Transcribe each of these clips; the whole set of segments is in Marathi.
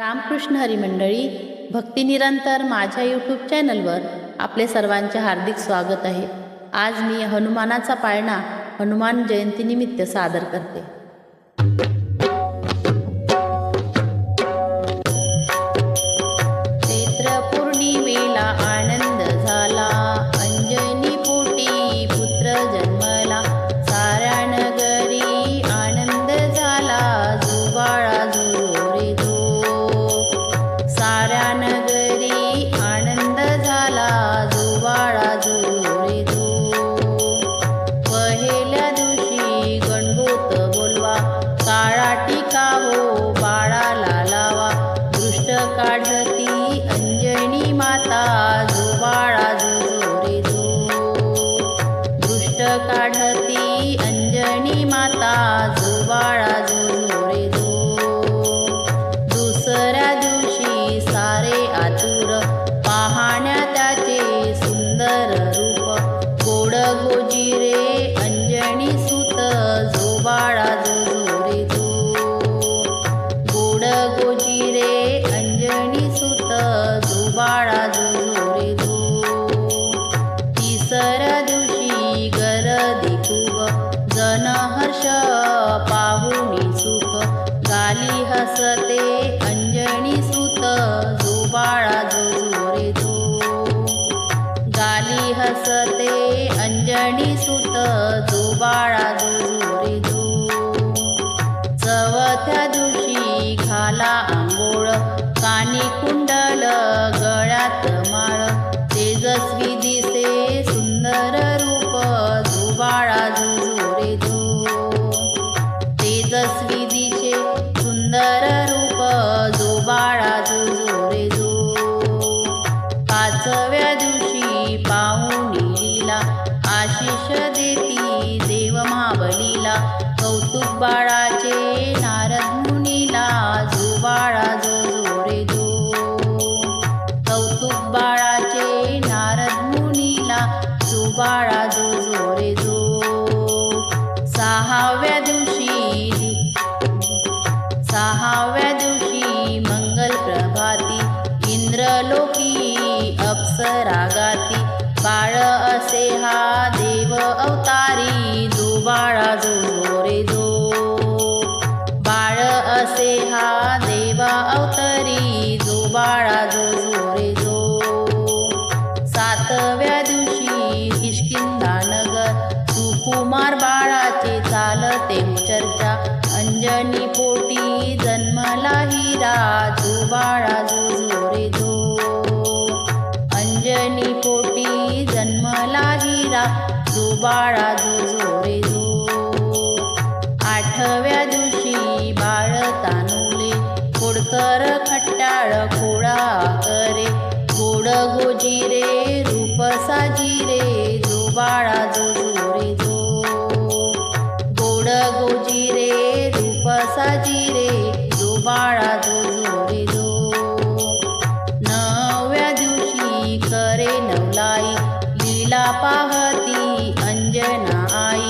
रामकृष्ण हरी मंडळी भक्ती निरंतर माझ्या यूट्यूब चॅनलवर आपले सर्वांचे हार्दिक स्वागत आहे. आज मी हनुमानाचा पाळणा हनुमान जयंतीनिमित्त सादर करते. लावा. काळा टिका हो बाळाला लावा. दृष्ट काढती अंजनी माता जो बाळा जो रे जो दृष्ट काढ सव्या दिवशी पाहुणी लीला आशिष देती देव महाबलीला कौतुक बाळाचे नारद मुनीला जो बाळा जो जोरे जो. कौतुक बाळाचे नारद मुनीला जो बाळा जो जोरे जो. सहाव्या जाती बाळ असे हा देव अवतारी जो बाळा जो रे जो. बाळ असे हा देवा अवतरी जो बाळा जो जो. रे जो सातव्या दिवशी किष्किंदा नगर सुकुमार बाळाचे चालते चर्चा. अंजनी पोटी जन्मला हिरा जो बाळा जो जो. रे झाला जो बाळा जो. जो रे जो आठव्या दिवशी बाळ तानुले खोडकर खट्टाळ खोडा करे. गोड गोजिरे रूप साजिरे जो बाळा जो जो. रे जो गोड गोजिरे रूप साजिरे जो बाळा पाहती अंजना आई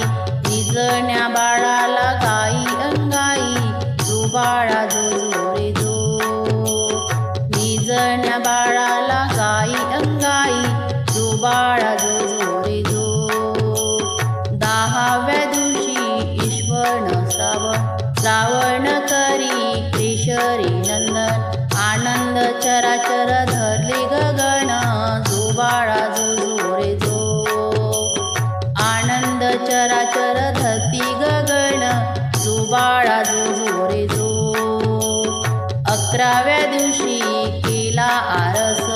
निजण्या बाळाला गाई अंगाई जो बाळा जो जोरे जो निजण्या बाळाला गाई अंगाई जो बाळा जो जोरे जो दहाव्या दिवशी ईश्वर श्रावण श्रावण करी केशरी नंदन आनंद चराचर चराचर धरती गगन जो बाळा जो जोरे जो. अकराव्या दिवशी केला आरस.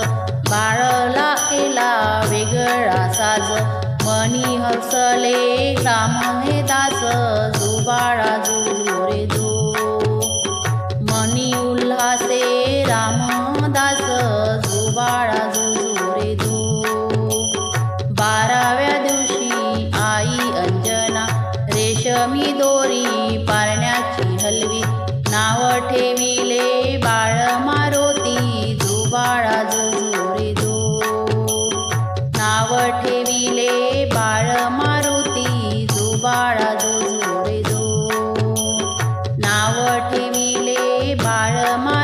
अंजना रेशमी दोरी पारण्याची हलवी. नाव ठेविले बाळ मारोती जो बाळा जो जो नाव ठेविले बाळ मारुती जो बाळा जो जो नाव ठेविले बाळ मार